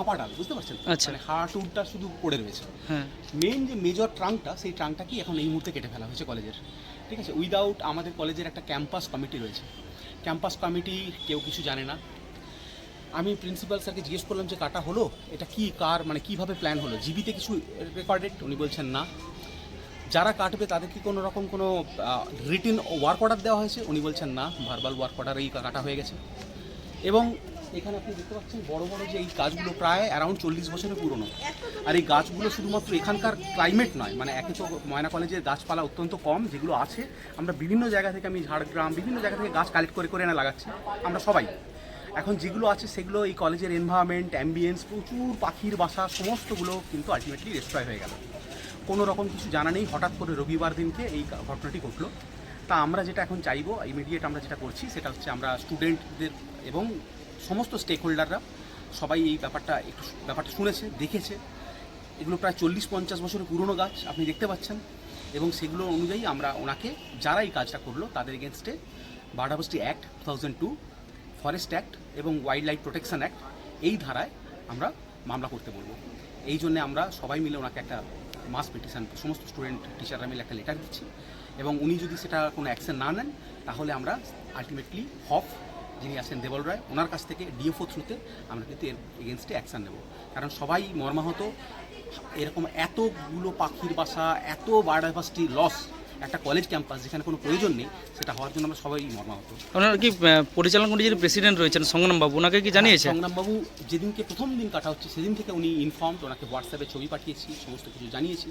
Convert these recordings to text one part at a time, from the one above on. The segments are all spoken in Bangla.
ফাঁপা ডাল বুঝতে পারছেন আচ্ছা। মানে হাঁটুরটা শুধু পড়ে রয়েছে। হ্যাঁ। মেন যে মেজর ট্রাঙ্কটা সেই ট্রাঙ্কটা কি এখন এই মুহূর্তে কেটে ফেলা হয়েছে কলেজের। ঠিক আছে? উইদাউট আমাদের কলেজের একটা ক্যাম্পাস কমিটি রয়েছে। ক্যাম্পাস কমিটি কেউ কিছু জানে না। আমি প্রিন্সিপাল স্যারকে জিজ্ঞেস করলাম যে কাটা হলো? এটা কি কার মানে কীভাবে প্ল্যান হলো? জিবিতে কিছু রেকর্ডেড উনি বলছেন না। যারা কাটবে তাদের কি কোনো রকম কোনো রিটিন ওয়ার্ক অর্ডার দেওয়া হয়েছে? উনি বলছেন না ভার্বাল ওয়ার্ক অর্ডারেই কাটা হয়ে গেছে। এবং এখানে আপনি দেখতে পাচ্ছেন বড় বড় যে এই গাছগুলো প্রায় অ্যারাউন্ড চল্লিশ বছরের পুরনো। আর এই গাছগুলো শুধুমাত্র এখানকার ক্লাইমেট নয় মানে একে তো ময়না কলেজের গাছপালা অত্যন্ত কম যেগুলো আছে, আমরা বিভিন্ন জায়গা থেকে আমি ঝাড়গ্রাম, বিভিন্ন জায়গা থেকে গাছ কালেক্ট করে করে এনে লাগাচ্ছি, আমরা সবাই। এখন যেগুলো আছে সেগুলো এই কলেজের এনভায়রনমেন্ট অ্যাম্বিয়েন্স প্রচুর পাখির বাসা, সমস্তগুলো কিন্তু আলটিমেটলি ডিস্ট্রয় হয়ে গেল। কোনো রকম কিছু জানা নেই, হঠাৎ করে রবিবার দিনকে এই ঘটনাটি ঘটলো। তা আমরা যেটা এখন চাইব ইমিডিয়েট আমরা যেটা করছি, সেটা হচ্ছে আমরা স্টুডেন্টদের এবং সমস্ত স্টেক হোল্ডাররা সবাই এই ব্যাপারটা একটু ব্যাপারটা শুনেছে, দেখেছে। এগুলো প্রায় চল্লিশ পঞ্চাশ বছরের পুরনো গাছ, আপনি দেখতে পাচ্ছেন। এবং সেগুলো অনুযায়ী আমরা ওনাকে যারা এই কাজটা করল, তাদের এগেনস্টে biodiversity act two thousand two forest act এবং ওয়াইল্ড লাইফ প্রোটেকশন অ্যাক্ট এই ধারায় আমরা মামলা করতে বলব। এই জন্য আমরা সবাই মিলে ওনাকে একটা মাস পিটিশন সমস্ত স্টুডেন্ট টিচাররা মিলে একটা লেটার দিচ্ছি। এবং উনি যদি সেটা কোনো অ্যাকশন না নেন, তাহলে আমরা আলটিমেটলি হফ যিনি আছেন দেবল রায়, ওনার কাছ থেকে ডিএফও থ্রুতে আমরা কিন্তু এর এগেনস্টে অ্যাকশান নেব। কারণ সবাই মর্মাহত। এরকম এতগুলো পাখির বাসা, এত বায়োডাইভার্সিটি লস একটা কলেজ ক্যাম্পাস যেখানে কোনো প্রয়োজন নেই সেটা হওয়ার জন্য আমরা সবাই মর্মাহত। আপনারা কি পরিচালনা কমিটির প্রেসিডেন্ট রয়েছেন সংগ্রামবাবু ওনাকে কি জানিয়েছে? সংগ্রামবাবু যেদিনকে প্রথম দিন কাটা হচ্ছে সেদিন থেকে উনি ইনফর্ম ওনাকে হোয়াটসঅ্যাপে ছবি পাঠিয়েছি সমস্ত কিছু জানিয়েছি।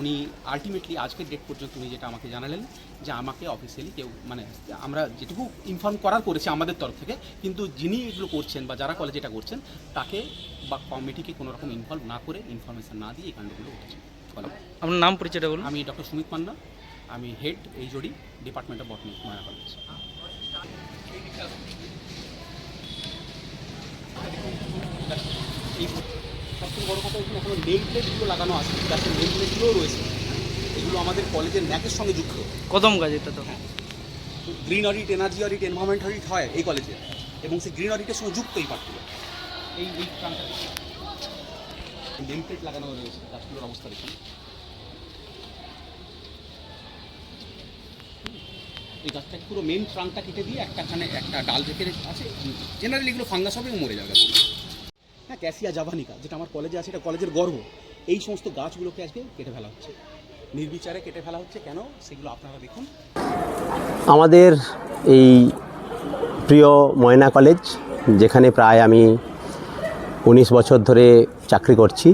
উনি আলটিমেটলি আজকের ডেট পর্যন্ত উনি যেটা আমাকে জানালেন যে আমাকে অফিসিয়ালি কেউ মানে আমরা যেটুকু ইনফর্ম করার করেছি আমাদের তরফ থেকে কিন্তু যিনি এগুলো করছেন বা যারা কলেজ এটা করছেন তাকে বা কমিটিকে কোনো রকম ইনভলভ না করে ইনফরমেশন না দিয়ে এই কাণ্ডগুলো ঘটেছে। কলেজ আপনার নাম পরিচয়টা বলুন। আমি ডক্টর সুমিত পান্না আমি হেড এই জড়ি department of botany Moyna college এই সবথেকে বড় কথা এগুলো কোনো নেম প্লেটগুলো লাগানো আছে গাছের নেম প্লেটগুলোও রয়েছে। এগুলো আমাদের কলেজের ন্যাকের সঙ্গে যুক্ত। কদম গাছ এটা তো। Green audit energy audit environment audit হয় এই কলেজে এবং সেই গ্রিন অডিটের সঙ্গে যুক্ত এই পার্টগুলো এই এই নেম প্লেট লাগানো রয়েছে গাছগুলোর অবস্থা দেখুন। এই গাছটাকে পুরো মেন ট্রাঙ্কটা কেটে দিয়ে একটাখানে একটা ডাল রেখে আছে। জেনারেলি এগুলো ফাঙ্গাস হবে মরে যাবে। হ্যাঁ ক্যাসিয়া জাভানিকা যেটা আমার কলেজে আছে, এটা কলেজের গর্ব। এই সমস্ত গাছগুলোকে আজকে কেটে ফেলা হচ্ছে। নির্বিচারে কেটে ফেলা হচ্ছে কেন? সেগুলো আপনারা দেখুন। আমাদের এই প্রিয় ময়না কলেজ যেখানে প্রায় আমি উনিশ বছর ধরে চাকরি করছি।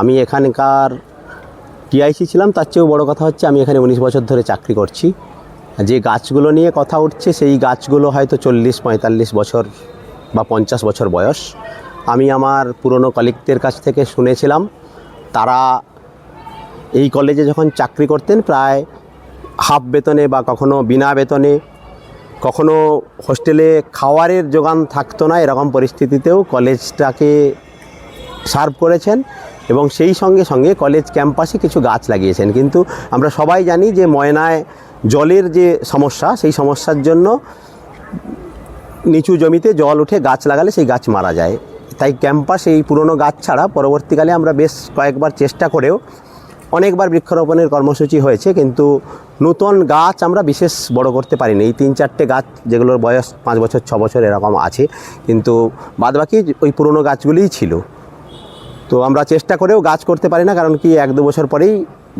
আমি এখানকার টিআইসি ছিলাম, তার চেয়েও বড় কথা হচ্ছে আমি এখানে উনিশ বছর ধরে চাকরি করছি। যে গাছগুলো নিয়ে কথা উঠছে, সেই গাছগুলো হয়তো চল্লিশ, পঁয়তাল্লিশ বছর বা পঞ্চাশ বছর বয়স। আমি আমার পুরনো কলিগদের কাছ থেকে শুনেছিলাম, তারা এই কলেজে যখন চাকরি করতেন, প্রায় হাফ বেতনে বা কখনো বিনা বেতনে, কখনো হোস্টেলে খাওয়ারের যোগান থাকতো না, এরকম পরিস্থিতিতেও কলেজটাকে সার্ভ করেছেন এবং সেই সঙ্গে সঙ্গে কলেজ ক্যাম্পাসে কিছু গাছ লাগিয়েছেন। কিন্তু আমরা সবাই জানি যে ময়নায় জলের যে সমস্যা, সেই সমস্যার জন্য নিচু জমিতে জল উঠে গাছ লাগালে সেই গাছ মারা যায়। তাই ক্যাম্পাস এই পুরনো গাছ ছাড়া পরবর্তীকালে আমরা বেশ কয়েকবার চেষ্টা করেও অনেকবার বৃক্ষরোপণের কর্মসূচি হয়েছে, কিন্তু নতুন গাছ আমরা বিশেষ বড় করতে পারিনি। এই তিন চারটে গাছ যেগুলোর বয়স পাঁচ বছর, ছ বছর এরকম আছে, কিন্তু বাদবাকি ওই পুরনো গাছগুলিই ছিল। তো আমরা চেষ্টা করেও গাছ করতে পারি না, কারণ কি এক দু বছর পরেই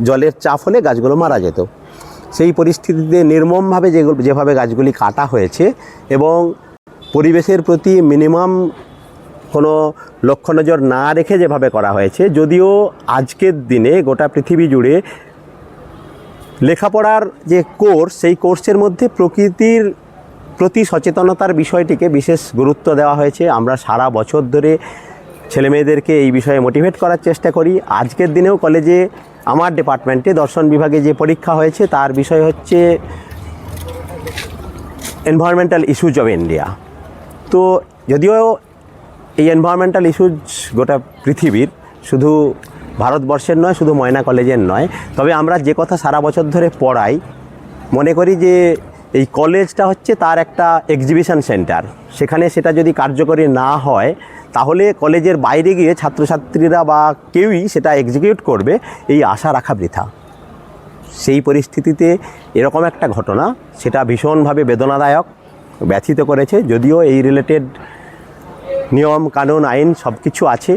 জলের চাপ হলে গাছগুলো মারা যেত। সেই পরিস্থিতিতে নির্মমভাবে যেগুলো, যেভাবে গাছগুলি কাটা হয়েছে এবং পরিবেশের প্রতি মিনিমাম কোনো লক্ষ্য নজর না রেখে যেভাবে করা হয়েছে, যদিও আজকের দিনে গোটা পৃথিবী জুড়ে লেখাপড়ার যে কোর্স, সেই কোর্সের মধ্যে প্রকৃতির প্রতি সচেতনতার বিষয়টিকে বিশেষ গুরুত্ব দেওয়া হয়েছে। আমরা সারা বছর ধরে ছেলেমেয়েদেরকে এই বিষয়ে মোটিভেট করার চেষ্টা করি। আজকের দিনেও কলেজে আমার ডিপার্টমেন্টে দর্শন বিভাগে যে পরীক্ষা হয়েছে, তার বিষয় হচ্ছে এনভায়রনমেন্টাল ইস্যুজ অফ ইন্ডিয়া তো যদিও এই এনভায়রনমেন্টাল ইস্যুজ গোটা পৃথিবীর, শুধু ভারতবর্ষের নয়, শুধু ময়না কলেজের নয়, তবে আমরা যে কথা সারা বছর ধরে পড়াই, মনে করি যে এই কলেজটা হচ্ছে তার একটা এক্সিবিশন সেন্টার সেখানে সেটা যদি কার্যকরী না হয় তাহলে কলেজের বাইরে গিয়ে ছাত্রছাত্রীরা বা কেউই সেটা এক্সিকিউট করবে এই আশা রাখা বৃথা। সেই পরিস্থিতিতে এরকম একটা ঘটনা, সেটা ভীষণভাবে বেদনাদায়ক, ব্যথিত করেছে। যদিও এই রিলেটেড নিয়ম, কানুন, আইন সব কিছু আছে।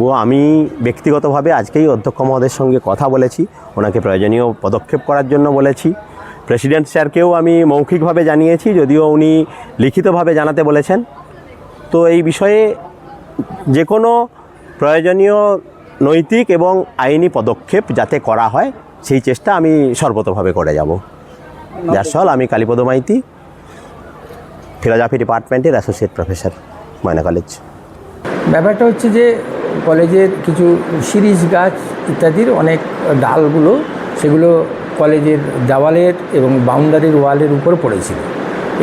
ও আমি ব্যক্তিগতভাবে আজকেই অধ্যক্ষ মহোদয়ের সঙ্গে কথা বলেছি। ওনাকে প্রয়োজনীয় পদক্ষেপ করার জন্য বলেছি। প্রেসিডেন্ট স্যারকেও আমি মৌখিকভাবে জানিয়েছি, যদিও উনি লিখিতভাবে জানাতে বলেছেন। তো এই বিষয়ে যে কোনো প্রয়োজনীয় নৈতিক এবং আইনি পদক্ষেপ যাতে করা হয়, সেই চেষ্টা আমি সর্বতভাবে করে যাব। যার আমি কালীপদ মাইতি ফিলোজফি ডিপার্টমেন্টের অ্যাসোসিয়েট প্রফেসর, ময়না কলেজ। ব্যাপারটা হচ্ছে যে, কলেজের কিছু শিরিষ গাছ ইত্যাদির অনেক ডালগুলো সেগুলো কলেজের দেওয়ালের এবং বাউন্ডারির ওয়ালের উপর পড়েছিল।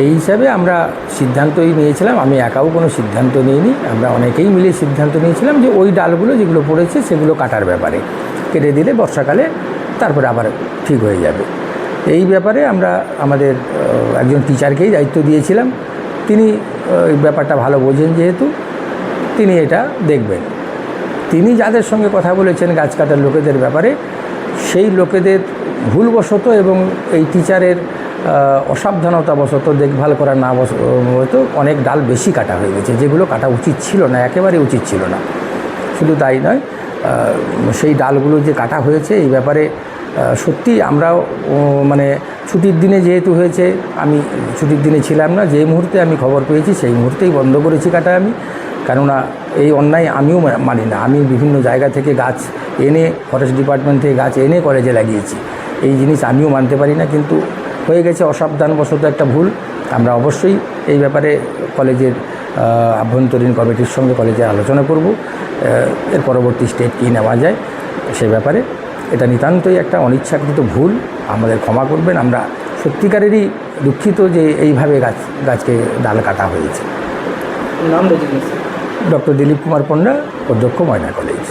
এই হিসাবে আমরা সিদ্ধান্তই নিয়েছিলাম, আমি একাও কোনো সিদ্ধান্ত নিইনি, আমরা অনেকেই মিলে সিদ্ধান্ত নিয়েছিলাম যে ওই ডালগুলো যেগুলো পড়েছে সেগুলো কাটার ব্যাপারে। কেটে দিলে বর্ষাকালে তারপরে আবার ঠিক হয়ে যাবে। এই ব্যাপারে আমরা আমাদের একজন টিচারকেই দায়িত্ব দিয়েছিলাম। তিনি এই ব্যাপারটা ভালো বোঝেন যেহেতু, তিনি এটা দেখবেন। তিনি যাদের সঙ্গে কথা বলেছেন গাছ কাটার লোকেদের ব্যাপারে, সেই লোকেদের ভুলবশত এবং এই টিচারের অসাবধানতাবশত দেখভাল করা না হয়তো অনেক ডাল বেশি কাটা হয়ে গেছে, যেগুলো কাটা উচিত ছিল না একেবারে উচিত ছিল না। শুধু তাই নয় সেই ডালগুলো যে কাটা হয়েছে এই ব্যাপারে সত্যি আমরাও মানে ছুটির দিনে যেহেতু হয়েছে, আমি ছুটির দিনে ছিলাম না যে মুহূর্তে আমি খবর পেয়েছি সেই মুহূর্তেই বন্ধ করেছি কাটা আমি। কেননা এই অন্যায় আমিও মানি না, আমি বিভিন্ন জায়গা থেকে গাছ এনে, ফরেস্ট ডিপার্টমেন্ট থেকে গাছ এনে কলেজে লাগিয়েছি। এই জিনিস আমিও মানতে পারি না, কিন্তু হয়ে গেছে অসাবধানবশত একটা ভুল। আমরা অবশ্যই এই ব্যাপারে কলেজের আভ্যন্তরীণ কমিটির সঙ্গে কলেজে আলোচনা করব। এর পরবর্তী স্টেপ কী নেওয়া যায় সে ব্যাপারে। এটা নিতান্তই একটা অনিচ্ছাকৃত ভুল। আমাদের ক্ষমা করবেন। আমরা সত্যিকারেরই দুঃখিত যে এইভাবে গাছ গাছকে ডাল কাটা হয়েছে। নাম ডক্টর দিলীপ কুমার পণ্ডা অধ্যক্ষ ময়না কলেজ।